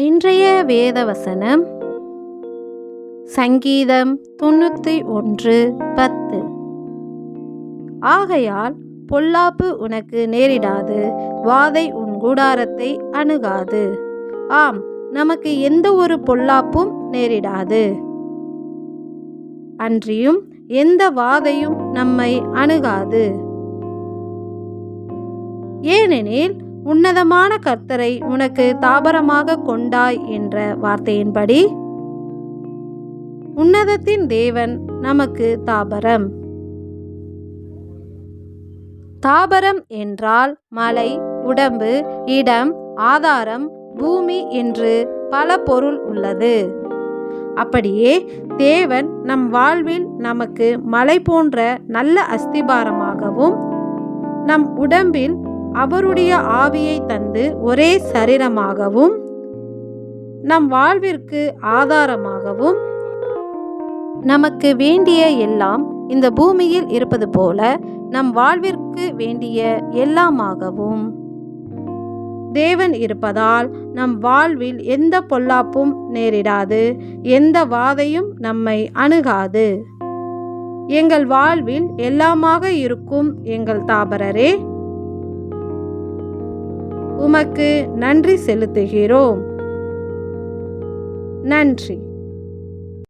இன்றைய வேத வசனம் சங்கீதம் தொண்ணூற்றி ஒன்று பத்து. ஆகையால் பொல்லாப்பு உனக்கு நேரிடாது வாதை உன் கூடாரத்தை அணுகாது. ஆம் நமக்கு எந்த ஒரு பொல்லாப்பும் நேரிடாது. அன்றியும் எந்த வாதையும் நம்மை அணுகாது. ஏனெனில் உன்னதமான கர்த்தரை உனக்கு தாபரமாக கொண்டாய் என்ற வார்த்தையின்படி உன்னதத்தின் தேவன் நமக்கு தாபரம். தாபரம் என்றால் மலை உடம்பு இடம் ஆதாரம் பூமி என்று பல பொருள் உள்ளது. அப்படியே தேவன் நம் வாழ்வில் நமக்கு மலை போன்ற நல்ல அஸ்திபாரமாகவும் நம் உடம்பில் அவருடைய ஆவியை தந்து ஒரே சரீரமாகவும் நம் வாழ்விற்கு ஆதாரமாகவும் நமக்கு வேண்டிய எல்லாம் இந்த பூமியில் இருப்பது போல நம் வாழ்விற்கு வேண்டிய எல்லாமாகவும். தேவன் இருப்பதால் நம் வாழ்வில் எந்த பொல்லாப்பும் நேரிடாது எந்த வாதையும் நம்மை அணுகாது. எங்கள் வாழ்வில் எல்லாமாக இருக்கும் எங்கள் தாபரரே உமக்கு நன்றி செலுத்துகிறோம். நன்றி.